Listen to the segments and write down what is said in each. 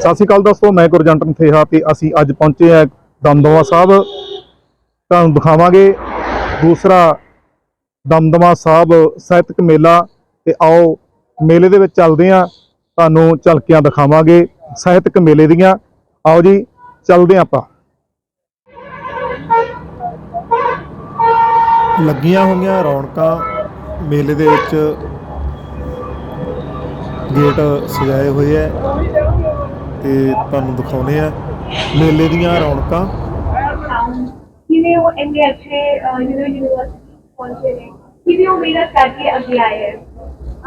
ਸਤਿ ਸ਼੍ਰੀ ਅਕਾਲ ਦੋਸਤੋ, ਮੈਂ ਗੁਰਜੰਟ ਥੇਹਾ ਤੇ ਅਸੀਂ ਅੱਜ ਪਹੁੰਚੇ ਹਾਂ ਦਮਦਮਾ ਸਾਹਿਬ। ਤੁਹਾਨੂੰ ਦਿਖਾਵਾਂਗੇ ਦੂਸਰਾ ਦਮਦਮਾ ਸਾਹਿਬ ਸਾਹਿਤਕ ਮੇਲਾ ਤੇ ਆਓ ਮੇਲੇ ਦੇ ਵਿੱਚ ਚੱਲਦੇ ਹਾਂ। ਤੁਹਾਨੂੰ ਝਲਕੀਆਂ ਦਿਖਾਵਾਂਗੇ ਸਾਹਿਤਕ ਮੇਲੇ ਦੀਆਂ। ਆਓ ਜੀ, ਚੱਲਦੇ ਹਾਂ ਆਪਾਂ। ਲੱਗੀਆਂ ਹੋਈਆਂ ਰੌਣਕਾਂ ਮੇਲੇ ਦੇ ਵਿੱਚ ਗੇਟ ਸਜਾਏ ਹੋਏ ਐ ਤੇ ਤੁਹਾਨੂੰ ਦਿਖਾਉਨੇ ਆ ਮੇਲੇ ਦੀਆਂ ਰੌਣਕਾਂ। ਕਿਵੇਂ ਉਹ ਇੰਨੇ ਅੱਛੇ ਯੂਨੋ ਯੂਨੀਵਰਸਿਟੀ ਪਹੁੰਚੇ ਨੇ ਕਿਵੇਂ ਉਹ ਮਿਹਨਤ ਕਰਕੇ ਅੱਗੇ ਆਏ ਹੈ।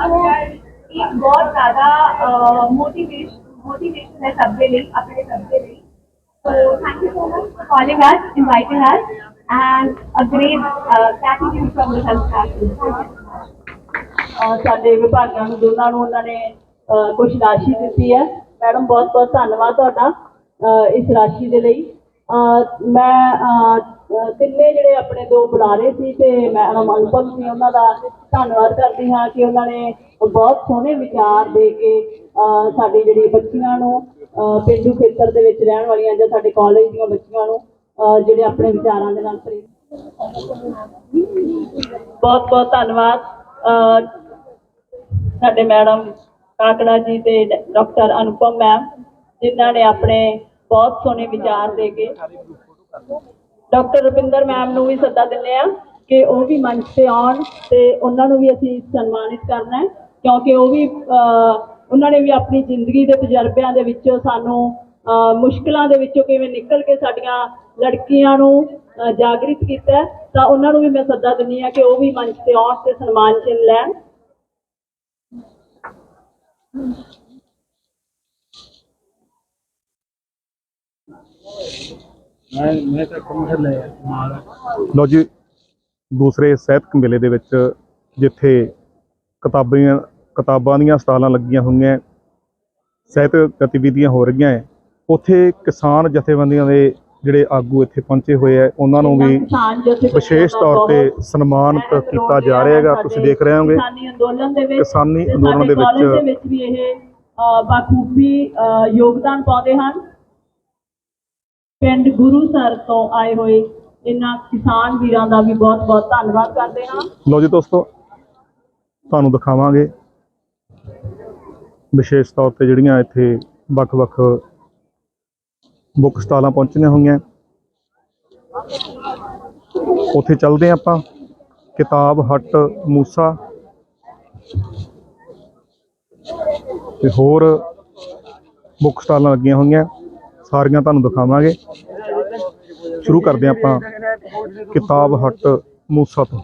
ਉਹ ਇੱਕ ਬਹੁਤ ਜ਼ਿਆਦਾ ਮੋਟੀਵੇਸ਼ਨ ਮੋਟੀਵੇਸ਼ਨ ਹੈ ਸਭ ਦੇ ਲਈ ਆਪਣੇ ਸਭ ਦੇ ਲਈ। So thank you so much for calling us, inviting us, and a great uh, gratitude from the health staff. ਅਹ ਸਾਡੇ ਵਿਭਾਗਾਂ ਨੂੰ ਦੋਨਾਂ ਨੂੰ ਉਹਨਾਂ ਨੇ ਕੁਝ ਰਾਸ਼ੀ ਦਿੱਤੀ ਹੈ। ਮੈਡਮ ਬਹੁਤ ਬਹੁਤ ਧੰਨਵਾਦ ਤੁਹਾਡਾ ਅਹ ਇਸ ਰਾਸ਼ੀ ਦੇ ਲਈ। ਮੈਂ ਤਿੰਨੇ ਜਿਹੜੇ ਆਪਣੇ ਦੋ ਬੁਲਾਰੇ ਸੀ ਤੇ ਮੈਡਮ ਅਨੁਪਮ ਸੀ ਉਹਨਾਂ ਦਾ ਧੰਨਵਾਦ ਕਰਦੀ ਹਾਂ ਕਿ ਉਹਨਾਂ ਨੇ ਬਹੁਤ ਸੋਹਣੇ ਵਿਚਾਰ ਦੇ ਕੇ ਸਾਡੀ ਜਿਹੜੀ ਬੱਚੀਆਂ ਨੂੰ ਅਹ, ਪੇਂਡੂ ਖੇਤਰ ਦੇ ਵਿੱਚ ਰਹਿਣ ਵਾਲੀਆਂ ਜਾਂ ਸਾਡੇ ਕਾਲਜ ਦੀਆਂ ਬੱਚੀਆਂ ਨੂੰ ਜਿਹੜੇ ਆਪਣੇ ਵਿਚਾਰਾਂ ਦੇ ਨਾਲ ਪ੍ਰੇਰਿਤ ਬਹੁਤ ਬਹੁਤ ਧੰਨਵਾਦ। ਸਾਡੇ ਮੈਡਮ ਕਾਕੜਾ ਜੀ ਤੇ ਡਾਕਟਰ ਅਨੁਪਮ ਮੈਮ ਜਿਨ੍ਹਾਂ ਨੇ ਆਪਣੇ ਬਹੁਤ ਸੋਹਣੇ ਵਿਚਾਰ ਦੇ ਕੇ ਡਾਕਟਰ ਰੁਪਿੰਦਰ ਮੈਮ ਨੂੰ ਵੀ ਸੱਦਾ ਦਿੰਦੇ ਆ ਕਿ ਉਹ ਵੀ ਮੰਚ ਤੇ ਆਉਣ ਤੇ ਉਹਨਾਂ ਨੂੰ ਵੀ ਅਸੀਂ ਸਨਮਾਨਿਤ ਕਰਨਾ ਹੈ ਕਿਉਂਕਿ ਉਹ ਵੀ ਅਹ, ਉਹਨਾਂ ਨੇ ਵੀ ਆਪਣੀ ਜ਼ਿੰਦਗੀ ਦੇ ਤਜਰਬਿਆਂ ਦੇ ਵਿੱਚੋਂ ਸਾਨੂੰ ਅਹ, ਮੁਸ਼ਕਲਾਂ ਦੇ ਵਿੱਚੋਂ ਕਿਵੇਂ ਨਿਕਲ ਕੇ ਸਾਡੀਆਂ ਲੜਕੀਆਂ ਨੂੰ ਜਾਗਰਿਤ ਕੀਤਾ ਤਾਂ ਉਹਨਾਂ ਨੂੰ ਵੀ ਮੈਂ ਸੱਦਾ ਦਿੰਦੀ ਆ ਕਿ ਉਹ ਵੀ ਮੰਚ ਤੇ ਆਉਣ ਤੇ ਸਨਮਾਨ ਚਿੰਨ੍ਹ ਲੈਣ। ਮੈਂ ਮੈਂ ਤਾਂ ਕੰਮਰ ਲਿਆ ਨਾਲ ਲਓ ਜੀ, ਦੂਸਰੇ ਸਾਹਿਤਕ ਮੇਲੇ ਦੇ ਵਿੱਚ ਜਿੱਥੇ ਕਿਤਾਬਾਂ ਕਿਤਾਬਾਂ ਦੀਆਂ ਸਟਾਲਾਂ ਲੱਗੀਆਂ ਹੋਈਆਂ, ਸਾਹਿਤ ਗਤੀਵਿਧੀਆਂ ਹੋ ਰਹੀਆਂ ਹੈ, ਉੱਥੇ ਕਿਸਾਨ ਜਥੇਬੰਦੀਆਂ ਦੇ ਜਿਹੜੇ ਆਗੂ ਇੱਥੇ ਪਹੁੰਚੇ ਹੋਏ ਹੈ ਉਹਨਾਂ ਨੂੰ ਵੀ ਵਿਸ਼ੇਸ਼ ਤੌਰ ਤੇ ਸਨਮਾਨਿਤ ਕੀਤਾ ਜਾ ਰਿਹਾ ਹੈਗਾ ਤੁਸੀਂ ਦੇਖ ਰਹੇ ਹੋਗੇ। ਕਿਸਾਨੀ ਅੰਦੋਲਨ ਦੇ ਵਿੱਚ ਕਿਸਾਨੀ ਤੇ ਅੰਦੋਲਨ ਦੇ ਵੀ ਇਹ ਅ, ਬਾਖੂਬੀ ਅ, ਯੋਗਦਾਨ ਪਾਉਂਦੇ ਹਨ। ਪਿੰਡ ਗੁਰੂਸਰ ਤੋਂ ਆਏ ਹੋਏ ਇਹਨਾਂ ਕਿਸਾਨ ਵੀਰਾਂ ਦਾ ਵੀ ਬਹੁਤ ਬਹੁਤ ਧੰਨਵਾਦ ਕਰਦੇ ਹਾਂ। ਲਓ ਜੀ ਦੋਸਤੋ ਤੁਹਾਨੂੰ ਦਿਖਾਵਾਂਗੇ। ਵਿਸ਼ੇਸ਼ ਤੌਰ ਤੇ ਜਿਹੜੀਆਂ ਇੱਥੇ ਵੱਖ-ਵੱਖ ਬੁੱਕ ਸਟਾਲਾਂ ਪਹੁੰਚੀਆਂ ਹੋਈਆਂ। ਉੱਥੇ ਚੱਲਦੇ ਹਾਂ ਆਪਾਂ। ਕਿਤਾਬ ਹੱਟ ਮੂਸਾ। ਤੇ ਹੋਰ ਬੁੱਕ ਸਟਾਲਾਂ ਲੱਗੀਆਂ ਹੋਈਆਂ। ਸਾਰੀਆਂ ਤੁਹਾਨੂੰ ਦਿਖਾਵਾਂਗੇ। ਸ਼ੁਰੂ ਕਰਦੇ ਹਾਂ ਆਪਾਂ। ਕਿਤਾਬ ਹੱਟ ਮੂਸਾ ਤੋਂ।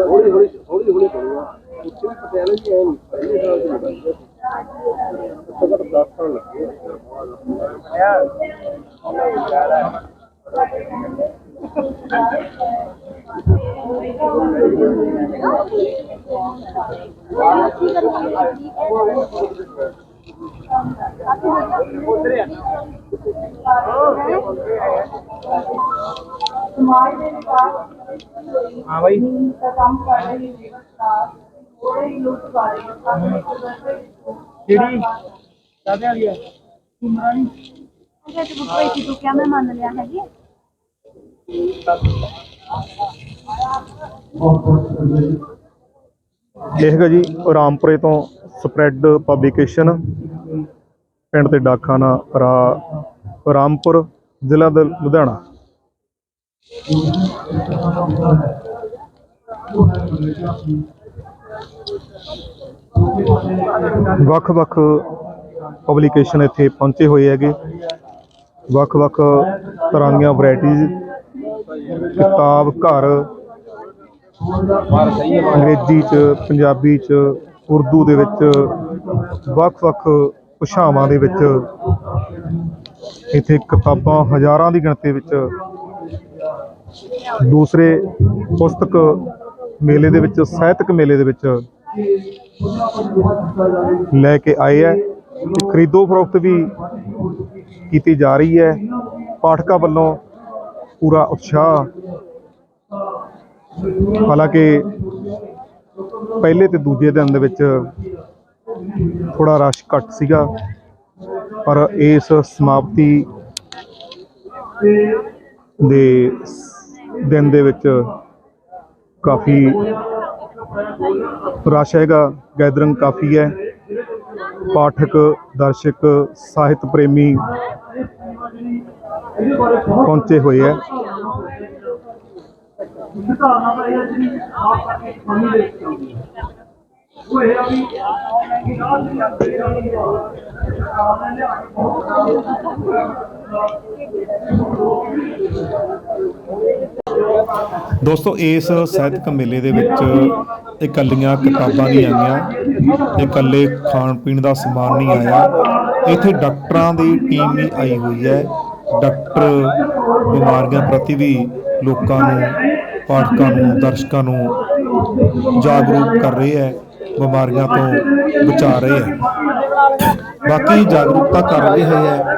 ਹੌਲੀ ਹੌਲੀ ਹੌਲੀ ਹੌਲੀ ਕਰੂਗਾ ਉੱਥੇ ਵੀ ਪਟਿਆਲੇ ਵੀ ਐ ਨਹੀਂ ਪਹਿਲੇ ਸਾਲ ਦੀ ਨਹੀਂ ਘੱਟੋ ਘੱਟ 10 ਸਾਲ ਲੱਗੇ ਸਮਾਜ ਦੇ ਵਿਕਾਸ ਹਾਂ ਬਾਈ। ਦਾ ਕੰਮ ਕਰ ਰਹੀ ਵਿਵਸਥਾ ਉਹਦੇ ਯੂਥ ਬਾਰੇ ਕਿਹੜੀ? ਕਾਹਦੇ ਵਾਲੀ ਆ। ਤੁਮਰਾ ਨਹੀਂ ਅਜੇ ਤੇ ਬੁੱਕ ਤੂੰ ਕਿਆ ਮੈਂ ਮੰਨ ਲਿਆ ਹੈਗੀ ਇਹ ਹੈਗਾ ਜੀ ਰਾਮਪੁਰੇ ਤੋਂ ਸਪਰੈਡ ਪਬਲੀਕੇਸ਼ਨ ਪਿੰਡ ਤੇ ਡਾਕਖਾਨਾ ਰਾ, ਰਾਮਪੁਰ, ਜ਼ਿਲ੍ਹਾ ਦਾ, ਲੁਧਿਆਣਾ। ਵੱਖ-ਵੱਖ ਪਬਲੀਕੇਸ਼ਨ ਇੱਥੇ ਪਹੁੰਚੇ ਹੋਏ ਹੈਗੇ। ਵੱਖ-ਵੱਖ ਤਰ੍ਹਾਂ ਦੀਆਂ ਵੈਰਾਈਟੀਜ਼ ਕਿਤਾਬ, ਘਰ ਅੰਗਰੇਜ਼ੀ ਚ, ਪੰਜਾਬੀ ਚ, ਉਰਦੂ ਦੇ ਵਿੱਚ ਵੱਖ-ਵੱਖ ਭਾਸ਼ਾਵਾਂ ਦੇ ਵਿੱਚ, ਇੱਥੇ ਕਿਤਾਬਾਂ ਹਜ਼ਾਰਾਂ ਦੀ ਗਿਣਤੀ ਵਿੱਚ, ਦੂਸਰੇ ਪੁਸਤਕ ਮੇਲੇ ਦੇ ਵਿੱਚ, ਸਾਹਿਤਕ ਮੇਲੇ ਦੇ ਵਿੱਚ ਲੈ ਕੇ ਆਏ ਹੈ ਤੇ ਖਰੀਦੋ ਫਰੋਖਤ ਵੀ ਕੀਤੀ ਜਾ ਰਹੀ ਹੈ। ਪਾਠਕਾਂ ਵੱਲੋਂ ਪੂਰਾ ਉਤਸ਼ਾਹ ਹਾਲਾਂਕਿ ਪਹਿਲੇ ਤੇ ਦੂਜੇ ਦਿਨ ਦੇ ਵਿੱਚ ਥੋੜਾ ਰਸ਼ ਘੱਟ ਸੀਗਾ, ਪਰ ਇਸ ਸਮਾਪਤੀ ਦੇ ਦਿਨ ਦੇ ਵਿੱਚ ਕਾਫੀ ਰਸ਼ ਹੈਗਾ, ਗੈਦਰਿੰਗ ਕਾਫੀ ਹੈ। ਪਾਠਕ, ਦਰਸ਼ਕ, ਸਾਹਿਤ ਪ੍ਰੇਮੀ ਪਹੁੰਚੇ ਹੋਏ ਹੈ। ਦੋਸਤੋ, ਇਸ ਸਾਹਿਤਕ ਮੇਲੇ ਦੇ ਵਿੱਚ ਇਕੱਲੀਆਂ ਕਿਤਾਬਾਂ ਨਹੀਂ ਆਈਆਂ, ਇਕੱਲੇ ਖਾਣ ਪੀਣ ਦਾ ਸਮਾਨ ਨਹੀਂ ਆਇਆ। ਇੱਥੇ ਡਾਕਟਰਾਂ ਦੀ ਟੀਮ ਵੀ ਆਈ ਹੋਈ ਹੈ। ਡਾਕਟਰ ਬਿਮਾਰੀਆਂ ਪ੍ਰਤੀ ਵੀ ਲੋਕਾਂ ਨੂੰ ਪਾਠਕਾਂ ਨੂੰ, ਦਰਸ਼ਕਾਂ ਨੂੰ ਜਾਗਰੂਕ ਕਰ ਰਹੇ ਹੈ, ਬਿਮਾਰੀਆਂ ਤੋਂ ਬਚਾ ਰਹੇ ਹੈ। ਬਾਕੀ ਜਾਗਰੂਕਤਾ ਕਰ ਰਹੇ ਹੈ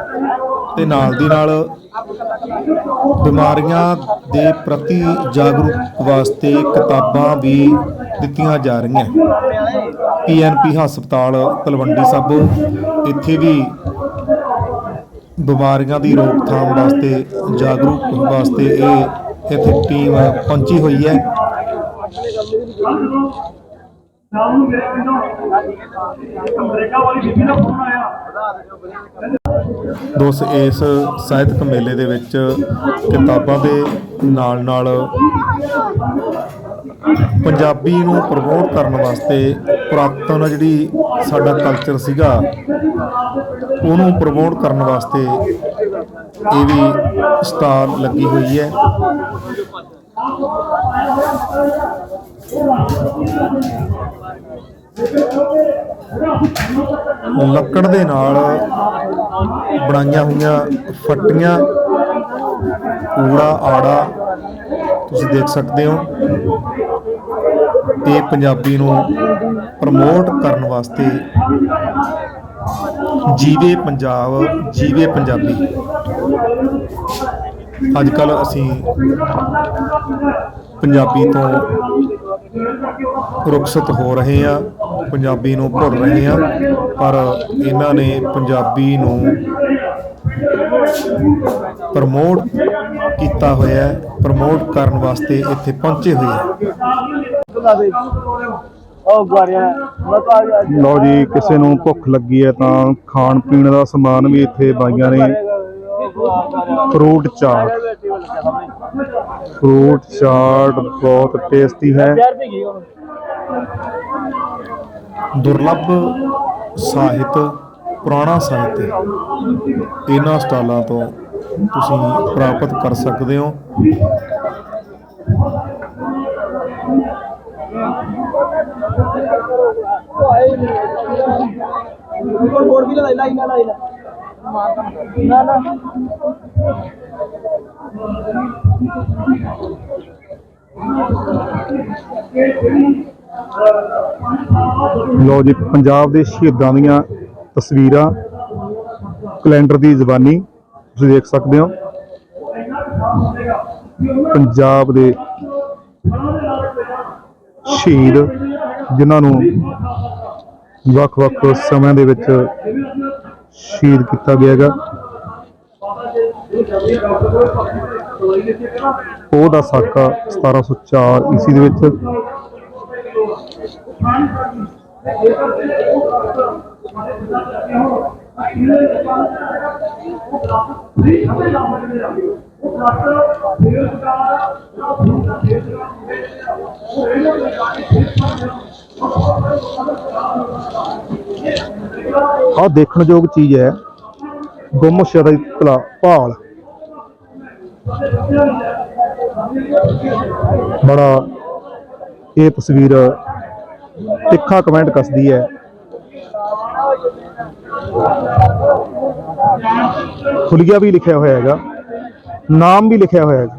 ਤੇ ਨਾਲ ਦੀ ਨਾਲ ਬਿਮਾਰੀਆਂ ਦੇ ਪ੍ਰਤੀ ਜਾਗਰੂਕ ਵਾਸਤੇ ਕਿਤਾਬਾਂ ਵੀ ਦਿੱਤੀਆਂ ਜਾ ਰਹੀਆਂ। ਪੀਐਨਪੀ ਹਸਪਤਾਲ, ਤਲਵੰਡੀ ਸਾਬੋ, ਇੱਥੇ ਵੀ ਬਿਮਾਰੀਆਂ ਦੀ ਰੋਕਥਾਮ ਵਾਸਤੇ, ਜਾਗਰੂਕ ਵਾਸਤੇ ਇਹ ਇੱਥੇ ਟੀਮ ਪਹੁੰਚੀ ਹੋਈ ਹੈ। ਸ਼ਾਮ ਨੂੰ ਮੇਰੇ ਪਿੰਡੋਂ ਅਮਰੀਕਾ ਵਾਲੀ ਬੀਬੀ ਦਾ ਫੋਨ ਆਇਆ ਦੋਸਤ, ਇਸ ਸਾਹਿਤਕ ਮੇਲੇ ਦੇ ਵਿੱਚ ਕਿਤਾਬਾਂ ਦੇ ਨਾਲ ਨਾਲ ਪੰਜਾਬੀ ਨੂੰ ਪ੍ਰਮੋਟ ਕਰਨ ਵਾਸਤੇ ਪੁਰਾਤਨ ਜਿਹੜੀ ਸਾਡਾ ਕਲਚਰ ਸੀਗਾ, ਉਹਨੂੰ ਪ੍ਰਮੋਟ ਕਰਨ ਵਾਸਤੇ ਇਹ ਵੀ ਸਟਾਲ ਲੱਗੀ ਹੋਈ ਹੈ। ਲੱਕੜ ਦੇ ਨਾਲ ਬਣਾਈਆਂ ਹੋਈਆਂ ਫੱਟੀਆਂ, ਕੂੜਾ, ਆੜਾ, ਤੁਸੀਂ ਦੇਖ ਸਕਦੇ ਹੋ। ਇਹ ਪੰਜਾਬੀ ਨੂੰ ਪ੍ਰਮੋਟ ਕਰਨ ਵਾਸਤੇ ਜੀਵੇ ਪੰਜਾਬ, ਜੀਵੇ ਪੰਜਾਬੀ। ਅੱਜ ਕੱਲ ਅਸੀਂ ਪੰਜਾਬੀ ਤੋਂ ਰੁਖਸਤ ਹੋ ਰਹੇ ਆ ਪੰਜਾਬੀ ਨੂੰ ਭੁੱਲ ਰਹੇ ਆ ਪਰ ਇਹਨਾਂ ਨੇ ਪੰਜਾਬੀ ਨੂੰ ਪ੍ਰਮੋਟ ਕੀਤਾ ਹੋਇਆ ਹੈ ਪ੍ਰਮੋਟ ਕਰਨ ਵਾਸਤੇ ਇੱਥੇ ਪਹੁੰਚੇ ਹੋਏ ਆ ਲਓ ਜੀ ਕਿਸੇ ਨੂੰ ਭੁੱਖ ਲੱਗੀ ਹੈ ਤਾਂ ਖਾਣ ਪੀਣ ਦਾ ਸਮਾਨ ਵੀ ਇੱਥੇ ਬਾਈਆਂ ਨੇ ਫਰੂਟ ਚਾਟ। ਫਰੂਟ ਚਾਟ ਬਹੁਤ ਟੇਸਟੀ ਹੈ। ਦੁਰਲੱਭ ਸਾਹਿਤ ਪੁਰਾਣਾ ਸਾਹਿਤ ਇਹਨਾਂ ਸਟਾਲਾਂ ਤੋਂ ਤੁਸੀਂ ਪ੍ਰਾਪਤ ਕਰ ਸਕਦੇ ਹੋ। ਕੋਈ ਨਾ ਨਾ ਲਾਈ ਜੀ, ਪੰਜਾਬ ਦੇ ਸ਼ਹੀਦਾਂ ਦੀਆਂ ਤਸਵੀਰਾਂ ਕੈਲੰਡਰ ਦੀ ਜ਼ਬਾਨੀ ਤੁਸੀਂ ਦੇਖ ਸਕਦੇ ਹੋ। ਪੰਜਾਬ ਦੇ ਸ਼ਹੀਦ ਜਿਨ੍ਹਾਂ ਨੂੰ ਵੱਖ-ਵੱਖ ਸਮਿਆਂ ਦੇ ਵਿੱਚ ਸ਼ਹੀਦ ਕੀਤਾ ਗਿਆ ਹੈਗਾ। ਉਹ ਦਾ ਸਾਕਾ 1704 ਈਸੀ ਦੇ ਵਿੱਚ ਆਹ ਦੇਖਣਯੋਗ ਚੀਜ਼ ਹੈ। ਗੁੰਮ ਦੀ ਤਲਾ ਭਾਲ। ਬੜਾ ਇਹ ਤਸਵੀਰ ਤਿੱਖਾ ਕਮੈਂਟ ਕੱਸਦੀ ਹੈ। ਖੁੱਲੀਆ ਵੀ ਲਿਖਿਆ ਹੋਇਆ ਹੈਗਾ। ਨਾਮ ਵੀ ਲਿਖਿਆ ਹੋਇਆ ਹੈਗਾ।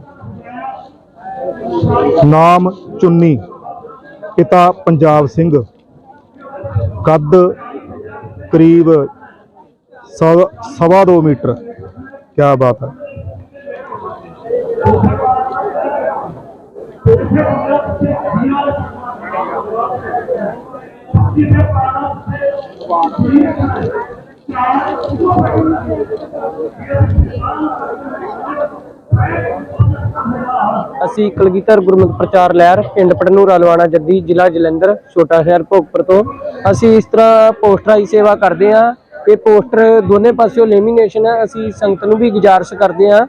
ਨਾਮ ਚੁੰਨੀ। ਪਿਤਾ ਪੰਜਾਬ ਸਿੰਘ। ਕੱਦ ਕਰੀਬ ਸਵਾ ਸਵਾ ਦੋ ਮੀਟਰ। ਕੀ ਬਾਤ ਹੈ। ਅਸੀਂ ਕਲਗੀਧਰ ਗੁਰਮਤਿ ਪ੍ਰਚਾਰ ਲਹਿਰ ਪਿੰਡ ਪਟਨੂਰਾ ਲਵਾਣਾ ਜੱਦੀ ਜ਼ਿਲ੍ਹਾ ਜਲੰਧਰ, ਛੋਟਾ ਸ਼ਹਿਰ ਭੋਗਪੁਰ ਤੋਂ। ਅਸੀਂ ਇਸ ਤਰ੍ਹਾਂ ਪੋਸਟਰਾਂ ਦੀ ਸੇਵਾ ਕਰਦੇ ਹਾਂ ਇਹ ਪੋਸਟਰ ਦੋਨੇ ਪਾਸਿਓਂ ਲੈਮੀਨੇਸ਼ਨ ਹੈ। ਅਸੀਂ ਸੰਗਤ ਨੂੰ ਵੀ ਗੁਜ਼ਾਰਿਸ਼ ਕਰਦੇ ਹਾਂ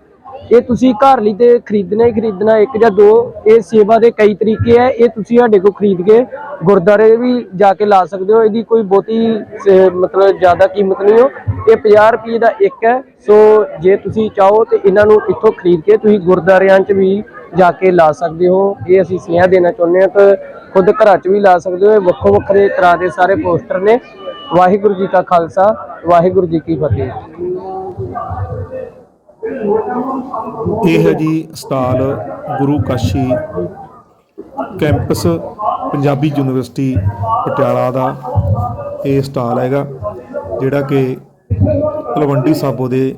ਇਹ ਤੁਸੀਂ ਘਰ ਲਈ ਤੇ ਖਰੀਦਣਾ ਹੀ ਖਰੀਦਣਾ, ਇੱਕ ਜਾਂ ਦੋ, ਇਹ ਸੇਵਾ ਦੇ ਕਈ ਤਰੀਕੇ ਹੈ ਇਹ ਤੁਸੀਂ ਸਾਡੇ ਕੋਲ ਖਰੀਦ ਕੇ ਗੁਰਦਾਰੇ ਵੀ ਜਾ ਕੇ ਲਾ ਸਕਦੇ ਹੋ, ਇਹਦੀ ਕੋਈ ਬਹੁਤੀ ਸ- ਮਤਲਬ ਜ਼ਿਆਦਾ ਕੀਮਤ ਨਹੀਂ ਹੋ ਇਹ 50 ਰੁਪਏ ਦਾ ਇੱਕ ਹੈ, ਸੋ ਜੇ ਤੁਸੀਂ ਚਾਹੋ ਤੇ ਇਹਨਾਂ ਨੂੰ ਇੱਥੋਂ ਖਰੀਦ ਕੇ ਤੁਸੀਂ ਗੁਰਦਾਰਿਆਂ 'ਚ ਵੀ ਜਾ ਕੇ ਲਾ ਸਕਦੇ ਹੋ। ਇਹ ਅਸੀਂ ਸੁਨੇਹਾ ਦੇਣਾ ਚਾਹੁੰਦੇ ਹਾਂ ਕਿ ਖੁਦ ਘਰਾਂ 'ਚ ਵੀ ਲਾ ਸਕਦੇ ਹੋ, ਇਹ ਵੱਖੋ ਵੱਖਰੇ ਤਰ੍ਹਾਂ ਦੇ ਸਾਰੇ ਪੋਸਟਰ ਨੇ। ਵਾਹਿਗੁਰੂ ਜੀ ਕਾ ਖਾਲਸਾ, ਵਾਹਿਗੁਰੂ ਜੀ ਕੀ ਫਤਿਹ। ਇਹ ਹੈ ਜੀ stall Guru Kashi campus, Punjabi university, Patiala ਦਾ ਇਹ ਸਟਾਲ ਹੈਗਾ, ਜਿਹੜਾ ਕਿ ਤਲਵੰਡੀ ਸਾਬੋ ਦੇ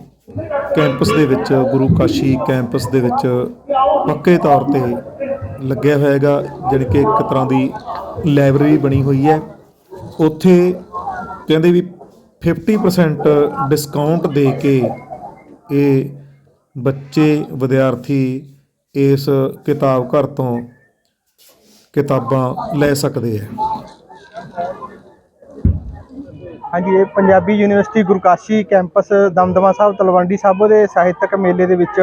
ਕੈਂਪਸ ਦੇ ਵਿੱਚ, ਗੁਰੂ ਕਾਸ਼ੀ ਕੈਂਪਸ ਦੇ ਵਿੱਚ ਪੱਕੇ ਤੌਰ ਤੇ ਲੱਗਿਆ ਹੋਇਆ ਹੈਗਾ, ਜਾਣੀ ਕਿ ਇੱਕ ਤਰ੍ਹਾਂ ਦੀ ਲਾਇਬ੍ਰੇਰੀ ਬਣੀ ਹੋਈ ਹੈ। ਉੱਥੇ ਕਹਿੰਦੇ ਵੀ 50% ਡਿਸਕਾਊਂਟ ਦੇ ਕੇ ਇਹ ਬੱਚੇ ਵਿਦਿਆਰਥੀ ਇਸ ਕਿਤਾਬ ਘਰ ਤੋਂ ਕਿਤਾਬਾਂ ਲੈ ਸਕਦੇ ਆ। ਹਾਂਜੀ ਇਹ ਪੰਜਾਬੀ ਯੂਨੀਵਰਸਿਟੀ ਗੁਰਕਾਸ਼ੀ ਕੈਂਪਸ ਦਮਦਮਾ ਸਾਹਿਬ ਤਲਵੰਡੀ ਸਾਬੋ ਦੇ ਸਾਹਿਤਕ ਮੇਲੇ ਦੇ ਵਿੱਚ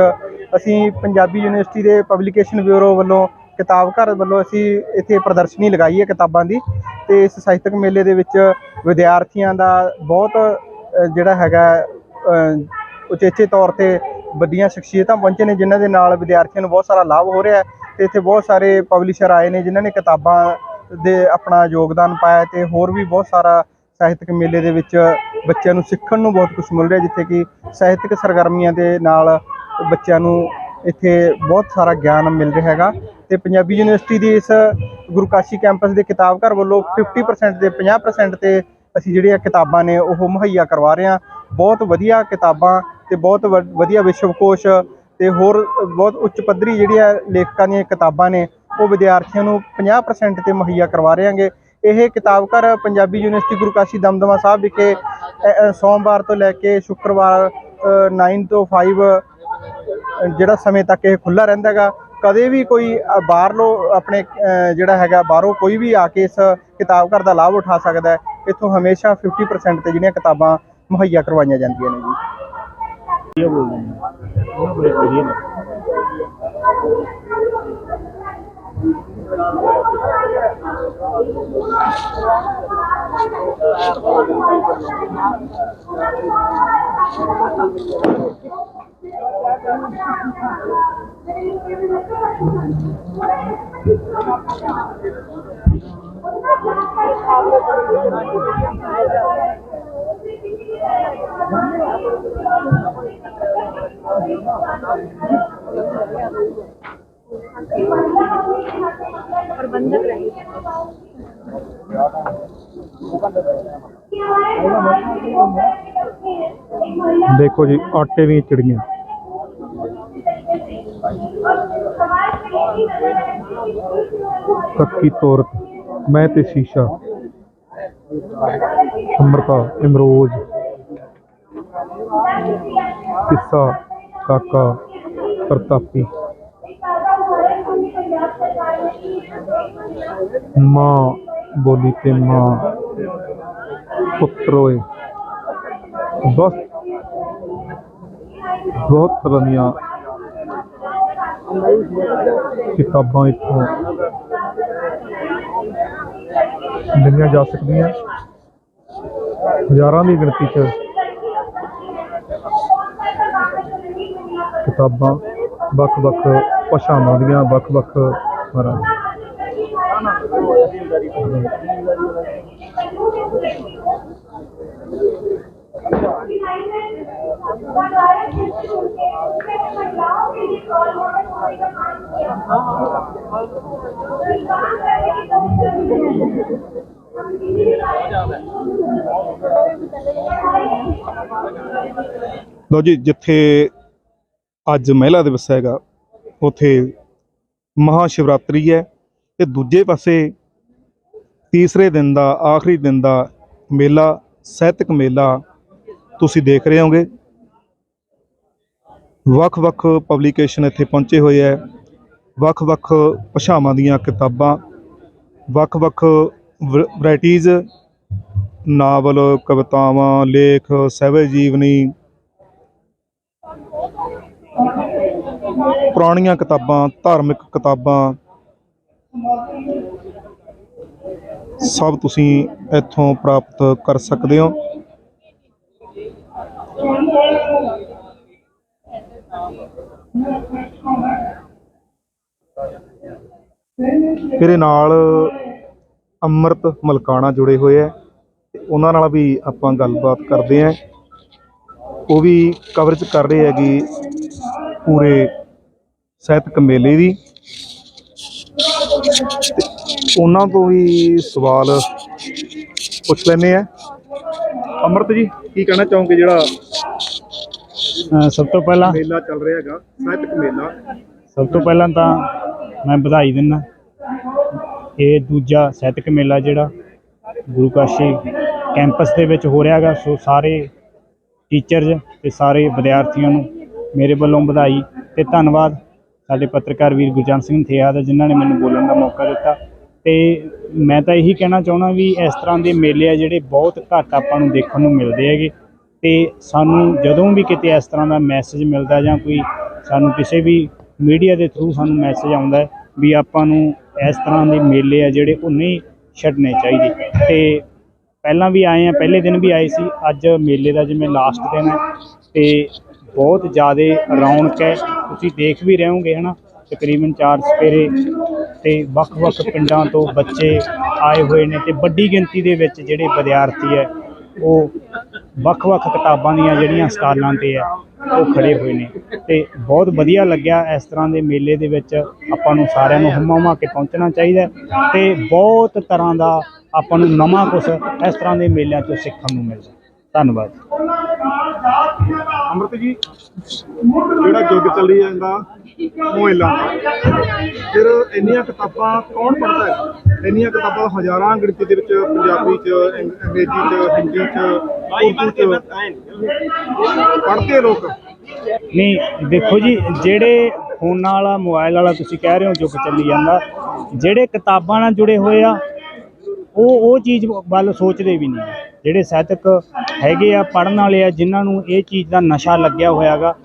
ਅਸੀਂ ਪੰਜਾਬੀ ਯੂਨੀਵਰਸਿਟੀ ਦੇ ਪਬਲੀਕੇਸ਼ਨ ਬਿਊਰੋ ਵੱਲੋਂ ਕਿਤਾਬ ਘਰ ਵੱਲੋਂ ਅਸੀਂ ਇੱਥੇ ਪ੍ਰਦਰਸ਼ਨੀ ਲਗਾਈ ਹੈ ਕਿਤਾਬਾਂ ਦੀ ਤੇ ਇਸ ਸਾਹਿਤਕ ਮੇਲੇ ਦੇ ਵਿੱਚ ਵਿਦਿਆਰਥੀਆਂ ਦਾ ਬਹੁਤ ਅ, ਜਿਹੜਾ ਹੈਗਾ ਅ, ਉਚੇਚੇ ਤੌਰ ਤੇ ਵੱਡੀਆਂ ਸ਼ਖਸੀਅਤਾਂ ਪਹੁੰਚੇ ਨੇ, ਜਿਨ੍ਹਾਂ ਦੇ ਨਾਲ ਵਿਦਿਆਰਥੀਆਂ ਨੂੰ ਬਹੁਤ ਸਾਰਾ ਲਾਭ ਹੋ ਰਿਹਾ ਹੈ ਤੇ ਇੱਥੇ ਬਹੁਤ ਸਾਰੇ ਪਬਲਿਸ਼ਰ ਆਏ ਨੇ, ਜਿਨ੍ਹਾਂ ਨੇ ਕਿਤਾਬਾਂ ਦੇ ਆਪਣਾ ਯੋਗਦਾਨ ਪਾਇਆ ਤੇ ਹੋਰ ਵੀ ਬਹੁਤ ਸਾਰਾ ਸਾਹਿਤਕ ਮੇਲੇ ਦੇ ਵਿੱਚ ਬੱਚਿਆਂ ਨੂੰ ਸਿੱਖਣ ਨੂੰ ਬਹੁਤ ਕੁਝ ਮਿਲ ਰਿਹਾ, ਜਿੱਥੇ ਕਿ ਸਾਹਿਤਕ ਸਰਗਰਮੀਆਂ ਦੇ ਨਾਲ ਬੱਚਿਆਂ ਨੂੰ ਇੱਥੇ ਬਹੁਤ ਸਾਰਾ ਗਿਆਨ ਮਿਲ ਰਿਹਾ ਹੈਗਾ ਤੇ ਪੰਜਾਬੀ ਯੂਨੀਵਰਸਿਟੀ ਦੀ ਇਸ ਗੁਰਕਾਸ਼ੀ ਕੈਂਪਸ ਦੇ ਕਿਤਾਬ ਘਰ ਵੱਲੋਂ 50% ਤੇ 50% ਤੇ ਅਸੀਂ ਜਿਹੜੀਆਂ ਕਿਤਾਬਾਂ ਨੇ ਉਹ ਮੁਹੱਈਆ ਕਰਵਾ ਰਹੇ ਹਾਂ। ਬਹੁਤ ਵਧੀਆ ਕਿਤਾਬਾਂ ਤੇ ਬਹੁਤ ਵ- ਵਧੀਆ ਵਿਸ਼ਵਕੋਸ਼ ਤੇ ਹੋਰ ਬਹੁਤ ਉੱਚ ਪੱਧਰੀ ਜਿਹੜੀਆਂ ਲੇਖਕਾਂ ਦੀਆਂ ਕਿਤਾਬਾਂ ਨੇ ਉਹ ਵਿਦਿਆਰਥੀਆਂ ਨੂੰ 50% ਤੇ ਮੁਹੱਈਆ ਕਰਵਾ ਰਹੇ ਹਾਂਗੇ ਇਹ ਕਿਤਾਬ ਘਰ ਪੰਜਾਬੀ ਯੂਨੀਵਰਸਿਟੀ ਗੁਰਕਾਸ਼ੀ ਦਮਦਮਾ ਸਾਹਿਬ ਵਿਖੇ ਸੋਮਵਾਰ ਤੋਂ ਲੈ ਕੇ ਸ਼ੁੱਕਰਵਾਰ 9 ਤੋਂ 5 ਜਿਹੜਾ ਸਮੇਂ ਤੱਕ ਇਹ ਖੁੱਲਾ ਰਹਿੰਦਾ ਹੈਗਾ। ਕਦੇ ਵੀ ਕੋਈ ਅ, ਆਪਣੇ ਜਿਹੜਾ ਹੈਗਾ ਬਾਹਰੋਂ ਕੋਈ ਵੀ ਆ ਕੇ ਇਸ ਕਿਤਾਬ ਘਰ ਦਾ ਲਾਭ ਉਠਾ ਸਕਦਾ ਹੈ। ਇੱਥੋਂ ਹਮੇਸ਼ਾ 50% ਤੇ ਜਿਹੜੀਆਂ ਕਿਤਾਬਾਂ ਮੁਹੱਈਆ ਕਰਵਾਈਆਂ ਜਾਂਦੀਆਂ ਨੇ ਜੀ। देखो जी आटे भी चिड़िया। कक्की तौर पर ਮੈਂ ਤੇ ਸ਼ੀਸ਼ਾ। ਅਮਰਤਾ, ਇਮਰੋਜ਼, ਕਿੱਸਾ, ਕਾਕਾ, ਪ੍ਰਤਾਪੀ, ਮਾਂ ਬੋਲੀ ਤੇ ਮਾਂ, ਪੁੱਤਰ ਹੋਏ ਬਸ ਬਹੁਤ ਤਰ੍ਹਾਂ ਦੀਆਂ ਕਿਤਾਬਾਂ ਇੱਥੋਂ ਲਈਆਂ ਜਾ ਸਕਦੀਆਂ ਹਜ਼ਾਰਾਂ ਦੀ ਗਿਣਤੀ 'ਚ ਕਿਤਾਬਾਂ ਵੱਖ-ਵੱਖ ਭਾਸ਼ਾਵਾਂ ਦੀਆਂ ਵੱਖ-ਵੱਖ ਮਰਾਂ महिलाओं ਲਓ ਜੀ, ਜਿੱਥੇ ਅੱਜ ਮਹਿਲਾ ਦਿਵਸ ਹੈਗਾ, ਉਥੇ ਮਹਾ ਸ਼ਿਵਰਾਤਰੀ ਹੈ ਤੇ ਦੂਜੇ ਪਾਸੇ ਤੀਸਰੇ ਦਿਨ ਦਾ, ਆਖਰੀ ਦਿਨ ਦਾ ਮੇਲਾ, ਸਾਹਿਤਕ ਮੇਲਾ ਤੁਸੀਂ ਦੇਖ ਰਹੇ ਹੋਗੇ ਵੱਖ-ਵੱਖ ਪਬਲੀਕੇਸ਼ਨ ਇੱਥੇ ਪਹੁੰਚੇ ਹੋਏ ਹੈ ਵੱਖ-ਵੱਖ ਭਾਸ਼ਾਵਾਂ ਦੀਆਂ ਕਿਤਾਬਾਂ ਵੱਖ-ਵੱਖ ਵੈਰਾਈਟੀਜ਼ ਨਾਵਲ, ਕਵਿਤਾਵਾਂ, ਲੇਖ ਸਹਿਬ ਜੀਵਨੀ ਪੁਰਾਣੀਆਂ ਕਿਤਾਬਾਂ, ਧਾਰਮਿਕ ਕਿਤਾਬਾਂ। ਸਭ ਤੁਸੀਂ ਇੱਥੋਂ ਪ੍ਰਾਪਤ ਕਰ ਸਕਦੇ ਹੋ। ਮੇਰੇ ਨਾਲ ਅੰਮ੍ਰਿਤ ਮਲਕਾਣਾ ਜੁੜੇ ਹੋਏ ਹੈ ਉਹਨਾਂ ਨਾਲ ਵੀ ਆਪਾਂ ਗੱਲਬਾਤ ਕਰਦੇ ਹਾਂ ਉਹ ਵੀ ਕਵਰੇਜ ਕਰ ਰਹੇ ਹੈਗੇ ਪੂਰੇ ਸਾਹਿਤਕ ਮੇਲੇ ਦੀ। ਉਹਨਾਂ ਤੋਂ ਵੀ ਸਵਾਲ ਪੁੱਛ ਲੈਨੇ ਆ। ਅੰਮ੍ਰਿਤ ਜੀ ਕੀ ਕਹਿਣਾ ਚਾਹੋਗੇ ਜਿਹੜਾ ਸਭ ਤੋਂ ਪਹਿਲਾਂ ਮੇਲਾ ਚੱਲ ਰਿਹਾ ਹੈਗਾ ਸਾਹਿਤਕ ਮੇਲਾ ਸਭ ਤੋਂ ਪਹਿਲਾਂ ਤਾਂ ਮੈਂ ਵਧਾਈ ਦਿੰਦਾ ਇਹ ਦੂਜਾ ਸਾਹਿਤਕ ਮੇਲਾ ਜਿਹੜਾ ਗੁਰੂ ਕਾਸ਼ੀ ਕੈਂਪਸ ਦੇ ਵਿੱਚ ਹੋ ਰਿਹਾ ਹੈਗਾ। ਸੋ ਸਾਰੇ ਟੀਚਰਜ਼ ਤੇ ਸਾਰੇ ਵਿਦਿਆਰਥੀਆਂ ਨੂੰ ਮੇਰੇ ਵੱਲੋਂ ਵਧਾਈ ਤੇ ਧੰਨਵਾਦ। ਸਾਡੇ ਪੱਤਰਕਾਰ ਵੀਰ ਗੁਰਜੰਟ ਸਿੰਘ ਥਿਆ ਦਾ, ਜਿਨ੍ਹਾਂ ਨੇ ਮੈਨੂੰ ਬੋਲਣ ਦਾ ਮੌਕਾ ਦਿੱਤਾ। ਤੇ ਮੈਂ ਤਾਂ ਇਹੀ ਕਹਿਣਾ ਚਾਹੁੰਦਾ ਵੀ ਇਸ ਤਰ੍ਹਾਂ ਦੇ ਮੇਲੇ ਆ ਜਿਹੜੇ ਬਹੁਤ ਘੱਟ ਆਪਾਂ ਨੂੰ ਦੇਖਣ ਨੂੰ ਮਿਲਦੇ ਹੈਗੇ। ਤੇ ਸਾਨੂੰ ਜਦੋਂ ਵੀ ਕਿਤੇ ਇਸ ਤਰ੍ਹਾਂ ਦਾ ਮੈਸੇਜ ਮਿਲਦਾ ਜਾਂ ਕੋਈ ਸਾਨੂੰ ਕਿਸੇ ਵੀ ਮੀਡੀਆ ਦੇ ਥਰੂ ਸਾਨੂੰ ਮੈਸੇਜ ਆਉਂਦਾ ਵੀ ਆਪਾਂ ਨੂੰ ਇਸ ਤਰ੍ਹਾਂ ਦੇ ਮੇਲੇ ਆ ਜਿਹੜੇ ਉਹ ਨਹੀਂ ਛੱਡਣੇ ਚਾਹੀਦੇ। ਤੇ ਪਹਿਲਾਂ ਵੀ ਆਏ ਆ, ਪਹਿਲੇ ਦਿਨ ਵੀ ਆਏ ਸੀ। ਅੱਜ ਮੇਲੇ ਦਾ ਜਿਵੇਂ ਲਾਸਟ ਦਿਨ ਹੈ। ਤੇ ਬਹੁਤ ਜ਼ਿਆਦਾ ਰੌਣਕ ਹੈ। ਤੁਸੀਂ ਦੇਖ ਵੀ ਰਹੋਗੇ ਹੋਗੇ, ਹਨਾ? ਤਕਰੀਬਨ ਚਾਰ ਸਪੇਰੇ ਤੇ ਵੱਖ-ਵੱਖ ਪਿੰਡਾਂ ਤੋਂ ਬੱਚੇ ਆਏ ਹੋਏ ਨੇ ਤੇ ਵੱਡੀ ਗਿਣਤੀ ਦੇ ਵਿੱਚ ਜਿਹੜੇ ਵਿਦਿਆਰਥੀ ਹੈ, ਉਹ ਵੱਖ-ਵੱਖ ਕਿਤਾਬਾਂ ਦੀਆਂ ਜਿਹੜੀਆਂ ਸਟਾਲਾਂ ਤੇ ਹੈ, ਉਹ ਖੜੇ ਹੋਏ ਨੇ। ਤੇ ਬਹੁਤ ਵਧੀਆ ਲੱਗਿਆ ਇਸ ਤਰ੍ਹਾਂ ਦੇ ਮੇਲੇ ਦੇ ਵਿੱਚ ਆਪਾਂ ਨੂੰ ਸਾਰਿਆਂ ਨੂੰ ਹੁਮਾ ਕੇ ਪਹੁੰਚਣਾ ਚਾਹੀਦਾ ਹੈ ਤੇ ਬਹੁਤ ਤਰ੍ਹਾਂ ਦਾ ਆਪਾਂ ਨੂੰ ਨਵਾਂ ਕੁਝ ਇਸ ਤਰ੍ਹਾਂ ਦੇ ਮੇਲਿਆਂ ਤੋਂ ਸਿੱਖਣ ਨੂੰ ਮਿਲਦਾ ਧੰਨਵਾਦ। ਅੰਮ੍ਰਿਤ ਜੀ ਜਿਹੜਾ ਯੁੱਗ ਚੱਲੀ ਜਾਂਦਾ ਮੋਇਲਾ। ਫਿਰ ਇੰਨੀਆਂ ਕਿਤਾਬਾਂ ਕੌਣ ਪੜ੍ਹਦਾ ਹੈ? ਇੰਨੀਆਂ ਕਿਤਾਬਾਂ ਹਜ਼ਾਰਾਂ ਗਿਣਤੀ ਦੇ ਵਿੱਚ ਪੰਜਾਬੀ ਚ ਅੰਗ- ਅੰਗਰੇਜ਼ੀ ਚ ਹਿੰਦੀ ਚ ਉਰਦੂ ਚ। ਪੜ੍ਹਦੇ ਲੋਕ। ਨਹੀਂ ਦੇਖੋ ਜੀ ਜਿਹੜੇ ਫੋਨਾਂ ਵਾਲਾ ਮੋਬਾਈਲ ਵਾਲਾ ਤੁਸੀਂ ਕਹਿ ਰਹੇ ਹੋ ਯੁੱਗ ਚੱਲੀ ਜਾਂਦਾ ਜਿਹੜੇ ਕਿਤਾਬਾਂ ਨਾਲ ਜੁੜੇ ਹੋਏ ਆ ਉਹ ਉਹ ਚੀਜ਼ ਵੱਲ ਸੋਚਦੇ ਵੀ ਨਹੀਂ। ਜਿਹੜੇ ਸਾਹਿਤਕ ਹੈਗੇ ਆ ਪੜਨ ਵਾਲੇ ਆ, ਜਿਨ੍ਹਾਂ ਨੂੰ ਇਹ ਚੀਜ਼ ਦਾ ਨਸ਼ਾ ਲੱਗਿਆ ਹੋਇਆਗਾ,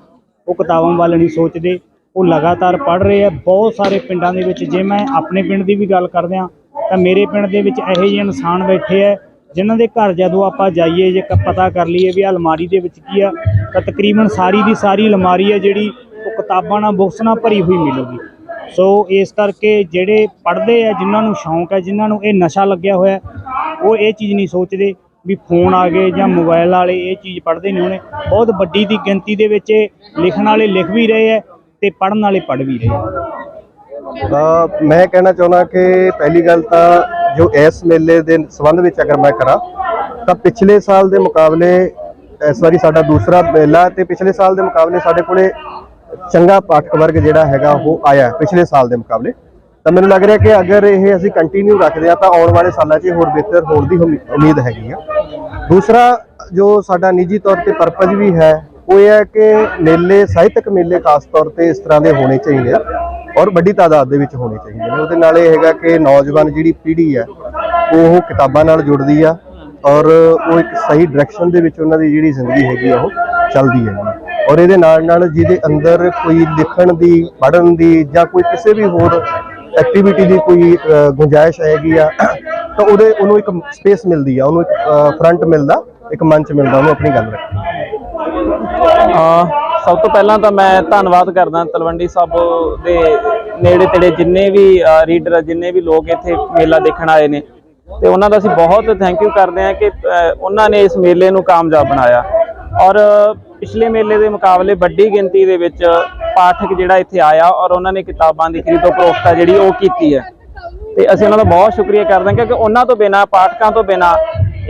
ਉਹ ਕਿਤਾਬਾਂ ਵੱਲ ਨਹੀਂ ਸੋਚਦੇ। ਉਹ ਲਗਾਤਾਰ ਪੜ ਰਹੇ ਆ। ਬਹੁਤ ਸਾਰੇ ਪਿੰਡਾਂ ਦੇ ਵਿੱਚ, ਜੇ ਮੈਂ ਆਪਣੇ ਪਿੰਡ ਦੀ ਵੀ ਗੱਲ ਕਰਦਿਆਂ ਤਾਂ ਮੇਰੇ ਪਿੰਡ ਦੇ ਵਿੱਚ ਇਹੋ ਜਿਹੇ ਇਨਸਾਨ ਬੈਠੇ ਆ, ਜਿਨ੍ਹਾਂ ਦੇ ਘਰ ਜਦੋਂ ਆਪਾਂ ਜਾਈਏ, ਜੇ ਕ- ਪਤਾ ਕਰ ਲਈਏ ਵੀ ਆਹ ਅਲਮਾਰੀ ਦੇ ਵਿੱਚ ਕੀ ਆ, ਤਾਂ ਤਕਰੀਬਨ ਸਾਰੀ ਦੀ ਸਾਰੀ ਅਲਮਾਰੀ ਆ ਜਿਹੜੀ, ਉਹ ਕਿਤਾਬਾਂ ਨਾਲ, ਬੁੱਕਸ ਨਾਲ ਭਰੀ ਹੋਈ ਮਿਲੂਗੀ। ਸੋ ਇਸ ਕਰਕੇ ਜਿਹੜੇ ਪੜ੍ਹਦੇ ਆ, ਜਿਨ੍ਹਾਂ ਨੂੰ ਸ਼ੌਂਕ ਹੈ ਜਿਨ੍ਹਾਂ ਨੂੰ ਇਹ ਨਸ਼ਾ ਲੱਗਿਆ ਹੋਇਆ, ਉਹ ਇਹ ਚੀਜ਼ ਨਹੀਂ ਸੋਚਦੇ। ਵੀ ਫੋਨ ਆ ਗਏ ਜਾਂ ਮੋਬਾਈਲ ਵਾਲੇ ਇਹ ਚੀਜ਼ ਪੜ੍ਹਦੇ ਨਹੀਂ ਹੋਣੇ। ਬਹੁਤ ਵੱਡੀ ਦੀ ਗਿਣਤੀ ਦੇ ਵਿੱਚ ਇਹ ਲਿਖਣ ਵਾਲੇ ਲਿਖ ਵੀ ਰਹੇ ਹੈ ਤੇ ਪੜ੍ਹਨ ਵਾਲੇ ਪੜ੍ਹ ਵੀ ਰਹੇ ਹੈ। ਮੈਂ ਕਹਿਣਾ ਚਾਹੁੰਦਾ ਕਿ ਪਹਿਲੀ ਗੱਲ ਤਾਂ ਜੋ ਇਸ ਮੇਲੇ ਦੇ ਸੰਬੰਧ ਵਿੱਚ ਅਗਰ ਮੈਂ ਕਰਾਂ, ਤਾਂ ਪਿਛਲੇ ਸਾਲ ਦੇ ਮੁਕਾਬਲੇ ਇਸ ਵਾਰੀ ਸਾਡਾ ਦੂਸਰਾ ਮੇਲਾ ਤੇ ਪਿਛਲੇ ਸਾਲ ਦੇ ਮੁਕਾਬਲੇ ਸਾਡੇ ਕੋਲੇ ਚੰਗਾ ਪਾਠਕ ਵਰਗ ਜਿਹੜਾ ਹੈਗਾ ਉਹ ਆਇਆ ਪਿਛਲੇ ਸਾਲ ਦੇ ਮੁਕਾਬਲੇ। ਤਾਂ ਮੈਨੂੰ ਲੱਗ ਰਿਹਾ ਕਿ ਅਗਰ ਇਹ ਅਸੀਂ ਕੰਟੀਨਿਊ ਰੱਖਦੇ ਆ ਤਾਂ ਆਉਣ ਵਾਲੇ ਸਾਲਾਂ 'ਚ ਇਹ ਹੋਰ ਬਿਹਤਰ ਹੋਣ ਦੀ ਉਮੀ- ਉਮੀਦ ਹੈਗੀ ਆ। ਦੂਸਰਾ, ਜੋ ਸਾਡਾ ਨਿੱਜੀ ਤੌਰ ਤੇ ਪਰਪਸ ਵੀ ਹੈ, ਉਹ ਇਹ ਹੈ ਕਿ ਮੇਲੇ, ਸਾਹਿਤਕ ਮੇਲੇ ਖਾਸ ਤੌਰ ਤੇ ਇਸ ਤਰ੍ਹਾਂ ਦੇ ਹੋਣੇ ਚਾਹੀਦੇ ਆ ਔਰ ਵੱਡੀ ਤਾਦਾਦ ਦੇ ਵਿੱਚ ਹੋਣੇ ਚਾਹੀਦੇ ਨੇ। ਉਹਦੇ ਨਾਲ ਇਹ ਹੈਗਾ ਕਿ ਨੌਜਵਾਨ ਜਿਹੜੀ ਪੀੜ੍ਹੀ ਹੈ ਉਹ ਕਿਤਾਬਾਂ ਨਾਲ ਜੁੜਦੀ ਆ ਔਰ ਉਹ ਇੱਕ ਸਹੀ ਡਾਇਰੈਕਸ਼ਨ ਦੇ ਵਿੱਚ ਉਹਨਾਂ ਦੀ ਜਿਹੜੀ ਜ਼ਿੰਦਗੀ ਹੈਗੀ ਆ, ਉਹ ਚੱਲਦੀ ਹੈ ਔਰ ਇਹਦੇ ਨਾਲ ਨਾਲ ਜਿਹਦੇ ਅੰਦਰ ਕੋਈ ਲਿਖਣ ਦੀ, ਪੜ੍ਹਨ ਦੀ ਜਾਂ ਕੋਈ ਕਿਸੇ ਵੀ ਹੋਰ ਐਕਟੀਵਿਟੀ ਦੀ ਕੋਈ ਗੁੰਜਾਇਸ਼ ਹੈਗੀ ਆ, ਤਾਂ ਉਹਦੇ, ਉਹਨੂੰ ਇੱਕ ਸਪੇਸ ਮਿਲਦੀ ਆ, ਉਹਨੂੰ ਇੱਕ ਫਰੰਟ ਮਿਲਦਾ, ਇੱਕ ਮੰਚ ਮਿਲਦਾ, ਉਹਨੂੰ ਆਪਣੀ ਗੱਲ ਰੱਖਣ ਨੂੰ। ਸਭ ਤੋਂ ਪਹਿਲਾਂ ਤਾਂ ਮੈਂ ਧੰਨਵਾਦ ਕਰਦਾ ਤਲਵੰਡੀ ਸਾਬੋ ਦੇ ਨੇੜੇ ਤੇੜੇ ਜਿੰਨੇ ਵੀ ਰੀਡਰ ਜਿੰਨੇ ਵੀ ਲੋਕ ਇੱਥੇ ਮੇਲਾ ਦੇਖਣ ਆਏ ਨੇ, ਤੇ ਉਹਨਾਂ ਦਾ ਅਸੀਂ ਬਹੁਤ ਥੈਂਕ ਯੂ ਕਰਦੇ ਹਾਂ ਕਿ ਉਹਨਾਂ ਨੇ ਇਸ ਮੇਲੇ ਨੂੰ ਕਾਮਯਾਬ ਬਣਾਇਆ ਔਰ ਪਿਛਲੇ ਮੇਲੇ ਦੇ ਮੁਕਾਬਲੇ ਵੱਡੀ ਗਿਣਤੀ ਦੇ ਵਿੱਚ ਪਾਠਕ ਜਿਹੜਾ ਇੱਥੇ ਆਇਆ ਔਰ ਉਹਨਾਂ ਨੇ ਕਿਤਾਬਾਂ ਦੀ ਖਰੀਦੋ ਪ੍ਰੋਖਤਾ ਜਿਹੜੀ ਉਹ ਕੀਤੀ ਹੈ। ਤੇ ਅਸੀਂ ਉਹਨਾਂ ਦਾ ਬਹੁਤ ਸ਼ੁਕਰੀਆ ਕਰਦੇ ਹਾਂ ਕਿਉਂਕਿ ਉਹਨਾਂ ਤੋਂ ਬਿਨਾ, ਪਾਠਕਾਂ ਤੋਂ ਬਿਨਾ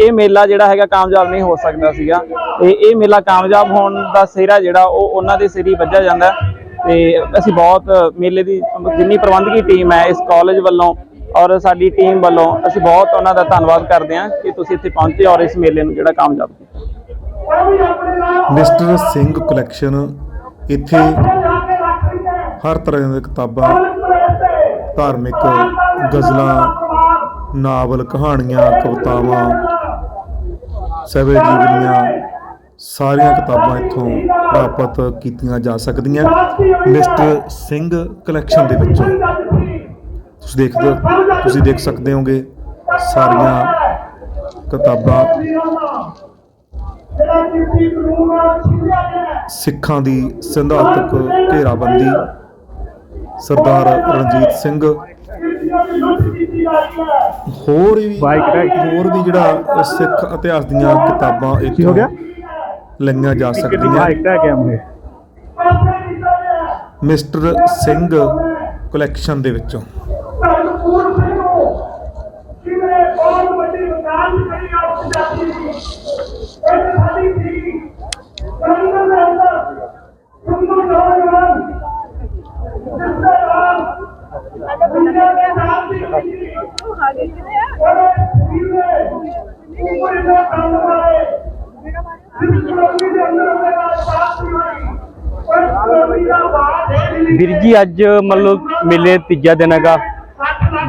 ਇਹ ਮੇਲਾ ਜਿਹੜਾ ਹੈਗਾ ਕਾਮਯਾਬ ਨਹੀਂ ਹੋ ਸਕਦਾ ਸੀਗਾ। ਤੇ ਇਹ ਮੇਲਾ ਕਾਮਯਾਬ ਹੋਣ ਦਾ ਸਿਹਰਾ ਜਿਹੜਾ ਉਹ ਉਹਨਾਂ ਦੇ ਸਿਰ ਹੀ ਵੱਜਿਆ ਜਾਂਦਾ ਹੈ। ਤੇ ਅਸੀਂ ਬਹੁਤ ਮੇਲੇ ਦੀ ਜਿੰਨੀ ਪ੍ਰਬੰਧਕੀ ਟੀਮ ਹੈ ਇਸ ਕਾਲਜ ਵੱਲੋਂ ਔਰ ਸਾਡੀ ਟੀਮ ਵੱਲੋਂ ਅਸੀਂ ਬਹੁਤ ਉਹਨਾਂ ਦਾ ਧੰਨਵਾਦ ਕਰਦੇ ਹਾਂ ਕਿ ਤੁਸੀਂ ਇੱਥੇ ਪਹੁੰਚੇ ਔਰ ਇਸ ਮੇਲੇ ਨੂੰ ਜਿਹੜਾ ਕਾਮਯਾਬ ਕੀਤਾ। ਮਿਸਟਰ ਸਿੰਘ ਕਲੈਕਸ਼ਨ ਇੱਥੇ ਹਰ ਤਰ੍ਹਾਂ ਦੀਆਂ ਕਿਤਾਬਾਂ, ਧਾਰਮਿਕ ਗਜ਼ਲਾਂ, ਨਾਵਲ, ਕਹਾਣੀਆਂ, ਕਵਿਤਾਵਾਂ, ਸਵੈ ਜੀਵਨੀਆਂ, ਸਾਰੀਆਂ ਕਿਤਾਬਾਂ ਇੱਥੋਂ ਪ੍ਰਾਪਤ ਕੀਤੀਆਂ ਜਾ ਸਕਦੀਆਂ। ਮਿਸਟਰ ਸਿੰਘ ਕਲੈਕਸ਼ਨ ਦੇ ਵਿੱਚੋਂ। ਤੁਸੀਂ ਦੇਖਦੇ ਤੁਸੀਂ ਦੇਖ ਸਕਦੇ ਹੋਗੇ, ਸਾਰੀਆਂ ਕਿਤਾਬਾਂ ਸਿੱਖਾਂ ਦੀ ਸਿਧਾਂਤਕ ਘੇਰਾਬੰਦੀ ਸਰਦਾਰ ਰਣਜੀਤ ਸਿੰਘ। ਹੋਰ ਵੀ ਹੋਰ ਵੀ ਜਿਹੜਾ ਸਿੱਖ ਇਤਿਹਾਸ ਦੀਆਂ ਕਿਤਾਬਾਂ ਇੱਥੇ ਹੋ ਗਿਆ? ਲਈਆਂ ਜਾ ਸਕਦੀਆਂ। ਮਿਸਟਰ ਸਿੰਘ ਕਲੈਕਸ਼ਨ ਦੇ ਵਿੱਚੋਂ ਧਰਮਪੂਰ ਸਿੰਘ ਨੂੰ ਜਿਹਨੇ ਬਹੁਤ ਵੱਡੀ ਵਿਕਾਸ ਕਰੀ ਆ ਪੰਜਾਬੀ ਦੀ ਇਹ ਸਾਡੀ ਸੀ ਲੰਡਨ ਦੇ ਅੰਦਰ ਸੁੰਦਰ ਨੌਜਵਾਨ ਜਿਸਦੇ ਨਾਮ ਦੁਨੀਆ ਦੇ ਨਾਮ ਦੀ ਕੀਤੀ ਉਹਨੇ ਵੀਰੇ ਉੱਪਰ ਦਾ ਕੰਮ ਵਾਲੇ ਜਿਸ ਕਲੋਨੀ ਦੇ ਅੰਦਰ ਉਹਨੇ ਨਾਲ ਸਾਥ ਹੋਈ ਪਰ ਕਲੋਨੀ ਦਾ ਬਾਹਰ ਵੀਰ ਜੀ ਅੱਜ ਮੰਨ ਮੇਲੇ ਤੀਜਾ ਦਿਨ ਹੈਗਾ।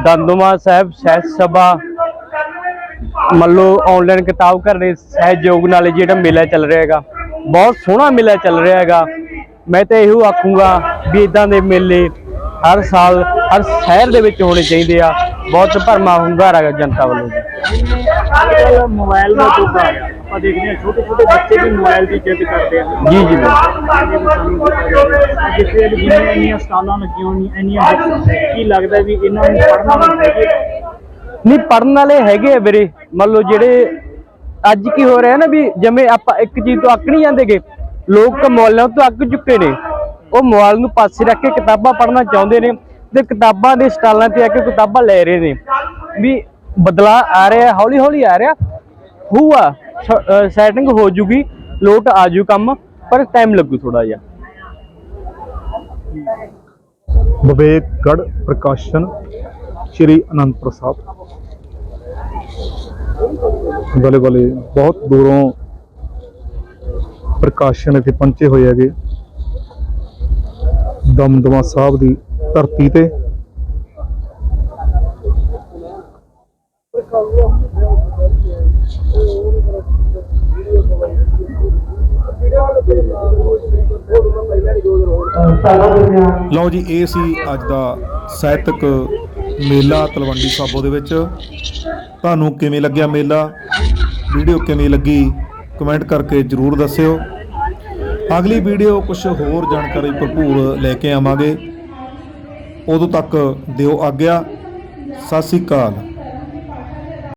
ਦੰਦੋਮਾ ਸਾਹਿਬ ਸਹਿਤ ਸਭਾ ਮੰਨ ਆਨਲਾਈਨ ਕਿਤਾਬ ਘਰ ਦੇ ਸਹਿਯੋਗ ਨਾਲ ਜਿਹੜਾ ਮੇਲਾ ਚੱਲ ਰਿਹਾ ਹੈਗਾ। ਬਹੁਤ ਸੋਹਣਾ ਮੇਲਾ ਚੱਲ ਰਿਹਾ ਹੈਗਾ। ਮੈਂ ਤਾਂ ਇਹੋ ਆਖੂੰਗਾ ਵੀ ਇਦਾਂ ਦੇ ਮੇਲੇ ਹਰ ਸਾਲ, ਹਰ ਸ਼ਹਿਰ ਦੇ ਵਿੱਚ ਹੋਣੇ ਚਾਹੀਦੇ ਆ। ਬਹੁਤ ਭਰਮਾ ਹੁੰਗਾਰਾ ਹੈਗਾ ਜਨਤਾ ਵੱਲੋਂ ਜੀ। ਮੋਬਾਈਲ ਦਾ ਯੁੱਗ ਆਪਾਂ ਦੇਖਦੇ ਹਾਂ ਛੋਟੇ ਛੋਟੇ ਬੱਚੇ ਵੀ ਮੋਬਾਈਲ ਦੀ ਜਿੱਦ ਕਰਦੇ ਆ। ਜੀ ਜੀ। ਬਿਲਕੁਲ। ਜਿੱਥੇ ਅੱਜ ਜਿੰਨੀਆਂ ਇੰਨੀਆਂ ਸਟਾਲਾਂ ਲੱਗੀਆਂ ਹੋਈਆਂ ਇੰਨੀਆਂ books, ਕੀ ਲੱਗਦਾ ਵੀ ਇਹਨਾਂ ਨੂੰ ਪੜ੍ਹਨਾ ਨਹੀਂ ਚਾਹੀਦਾ ਨਹੀਂ ਪੜਨ ਵਾਲੇ ਹੈਗੇ ਆ ਵੀਰੇ। ਮੰਨ ਲਓ ਜਿਹੜੇ ਅੱਜ ਕੀ ਹੋ ਰਿਹਾ ਨਾ ਵੀ ਜਿਵੇਂ ਆਪਾਂ ਇੱਕ ਚੀਜ਼ ਤੋਂ ਅੱਕ ਨਹੀਂ ਜਾਂਦੇਗੇ ਲੋਕ ਮੌਲਾਂ ਤੋਂ ਅੱਕ ਚੁੱਕੇ ਨੇ। ਉਹ ਮੋਬਾਈਲ ਨੂੰ ਪਾਸੇ ਰੱਖ ਕੇ ਕਿਤਾਬਾਂ ਪੜ੍ਹਨਾ ਚਾਹੁੰਦੇ ਨੇ ਤੇ ਕਿਤਾਬਾਂ ਦੇ ਸਟਾਲਾਂ ਤੇ ਆ ਕੇ ਕਿਤਾਬਾਂ ਲੈ ਰਹੇ ਨੇ। ਵੀ ਬਦਲਾ ਆ ਰਿਹਾ ਹੌਲੀ ਹੌਲੀ ਆ ਰਿਹਾ। ਹੋਊਗਾ ਸੈਟਿੰਗ ਹੋ ਜੂਗੀ, ਲੋਟ ਆ ਜੂ ਕੰਮ, ਪਰ ਟਾਈਮ ਲੱਗੂ ਥੋੜਾ ਜਿਹਾ। ਵਿਵੇਕਗੜ ਪ੍ਰਕਾਸ਼ਨ ਸ਼੍ਰੀ ਅਨੰਦਪੁਰ ਸਾਹਿਬ ਬਲੇ ਬਲੇ, ਬਹੁਤ ਦੂਰੋਂ ਪ੍ਰਕਾਸ਼ਨ ਇੱਥੇ ਪਹੁੰਚੇ ਹੋਏ ਹੈਗੇ। ਦਮਦਮਾ ਸਾਹਿਬ ਦੀ ਧਰਤੀ ਤੇ ਲਓ ਜੀ, ਇਹ ਸੀ ਅੱਜ ਦਾ ਸਾਹਿਤਕ ਮੇਲਾ ਤਲਵੰਡੀ ਸਾਬੋ ਦੇ ਵਿੱਚ। ਤੁਹਾਨੂੰ ਕਿਵੇਂ ਲੱਗਿਆ ਮੇਲਾ? ਵੀਡੀਓ ਕਿਵੇਂ ਲੱਗੀ? ਕਮੈਂਟ ਕਰਕੇ ਜਰੂਰ ਦੱਸਿਓ। ਅਗਲੀ ਵੀਡੀਓ ਕੁਝ ਹੋਰ ਜਾਣਕਾਰੀ ਭਰਪੂਰ ਲੈ ਕੇ ਆਵਾਂਗੇ। ਉਦੋਂ ਤੱਕ ਦਿਓ ਆਗਿਆ। ਸਤਿ ਸ੍ਰੀ ਅਕਾਲ।